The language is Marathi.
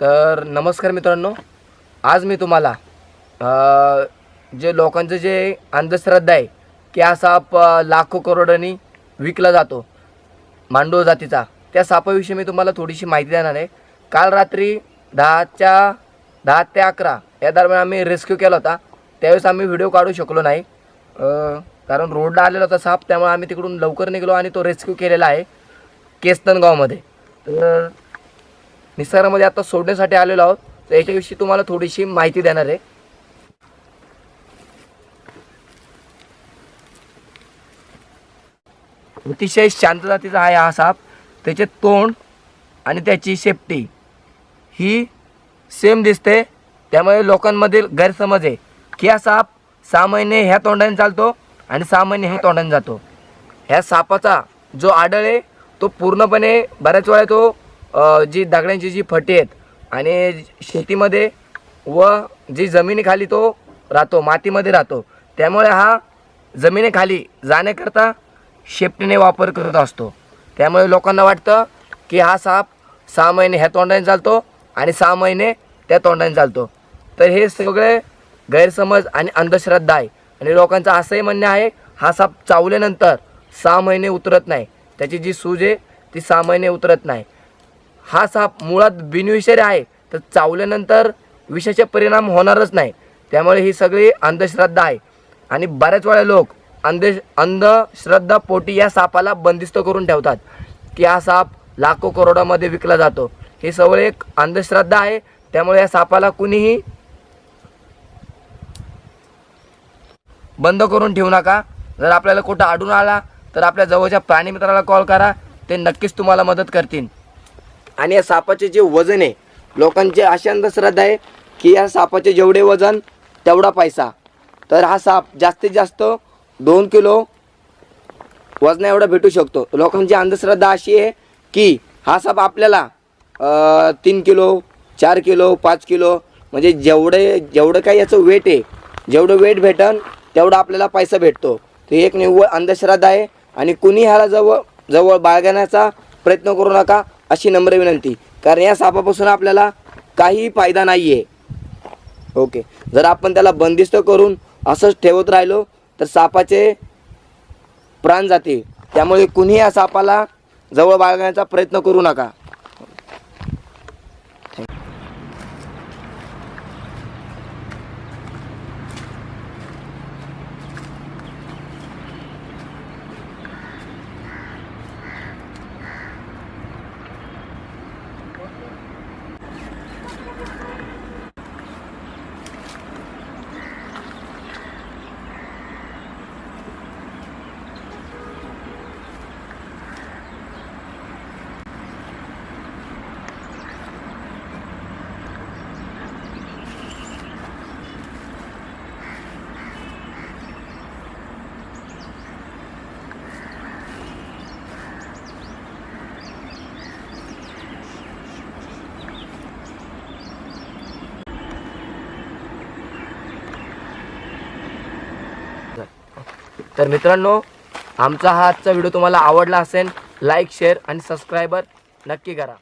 तर नमस्कार मित्रांनो आज मी तुम्हाला जे लोकांचं जे अंधश्रद्धा आहे की हा साप लाखो करोडांनी विकला जातो मांडो जातीचा त्या सापाविषयी मी तुम्हाला थोडीशी माहिती देणार आहे. काल रात्री दहाच्या दहा ते अकरा या दरम्यान आम्ही रेस्क्यू केला होता. त्यावेळेस आम्ही व्हिडिओ काढू शकलो नाही. कारण रोडला आलेला होता साप त्यामुळे आम्ही तिकडून लवकर निघलो आणि तो रेस्क्यू केलेला आहे केस्तनगावमध्ये. तर निसर्गामध्ये आता सोडण्यासाठी आलेलो आहोत. तर याच्याविषयी तुम्हाला थोडीशी माहिती देणार आहे. अतिशय शांत जातीचा आहे हा साप. त्याचे तोंड आणि त्याची शेपटी ही सेम दिसते. त्यामुळे लोकांमधील गैरसमज आहे की हा साप सहा महिने ह्या तोंडाने चालतो आणि सहा महिने ह्या तोंडाने जातो. ह्या सापाचा जो आडळ आहे तो पूर्णपणे बऱ्याच वेळा तो जी दगडांची जी फटी आहेत आणि शेतीमध्ये व जी जमिनीखाली तो राहतो मातीमध्ये राहतो त्यामुळे हा जमिनीखाली जाण्याकरता शेपटीने वापर करत असतो. त्यामुळे लोकांना वाटतं की हा साप सहा महिने ह्या तोंडाने चालतो आणि सहा महिने त्या तोंडाने चालतो. तर हे सगळे गैरसमज आणि अंधश्रद्धा आहे. आणि लोकांचं असंही म्हणणं आहे हा साप चावल्यानंतर सहा महिने उतरत नाही. त्याची जी सूज आहे ती सहा महिने उतरत नाही. हा साप मुळात बिनविषारी आहे तर चावल्यानंतर विषाचे परिणाम होणारच नाही. त्यामुळे ही सगळी अंधश्रद्धा आहे. आणि बऱ्याच वेळा लोक अंध अंधश्रद्धा पोटी या सापाला बंदिस्त करून ठेवतात की हा साप लाखो करोडामध्ये विकला जातो. ही सगळी एक अंधश्रद्धा आहे त्यामुळे या सापाला कुणीही बंद करून ठेवू नका. जर आपल्याला कुठं आढळून आला तर आपल्या जवळच्या प्राणीमित्राला कॉल करा. ते नक्कीच तुम्हाला मदत करतील. आणि या सापाचे जे वजन आहे लोकांची अशी अंधश्रद्धा आहे की या सापाचे जेवढे वजन तेवढा पैसा. तर हा साप जास्तीत जास्त दोन किलो वजना एवढा भेटू शकतो. लोकांची अंधश्रद्धा अशी आहे की हा साप आपल्याला तीन किलो चार किलो पाच किलो म्हणजे जेवढे जेवढं काही याचं वेट आहे जेवढं वेट भेटन तेवढा आपल्याला पैसा भेटतो. ते एक निव्वळ अंधश्रद्धा आहे आणि कुणी ह्याला जवळ जवळ बाळगण्याचा प्रयत्न करू नका. अशी नम्र विनंती. कारण या सापापासून आपल्याला काही फायदा नाही आहे ओके. जर आपण त्याला बंदिस्त करून असंच ठेवत राहिलो तर सापाचे प्राण जाते त्यामुळे कुणी या सापाला जवळ बाळगण्याचा प्रयत्न करू नका. तर मित्रांनो आमचा हा आजचा व्हिडिओ तुम्हाला आवडला असेल लाईक शेअर आणि सबस्क्रायबर नक्की करा.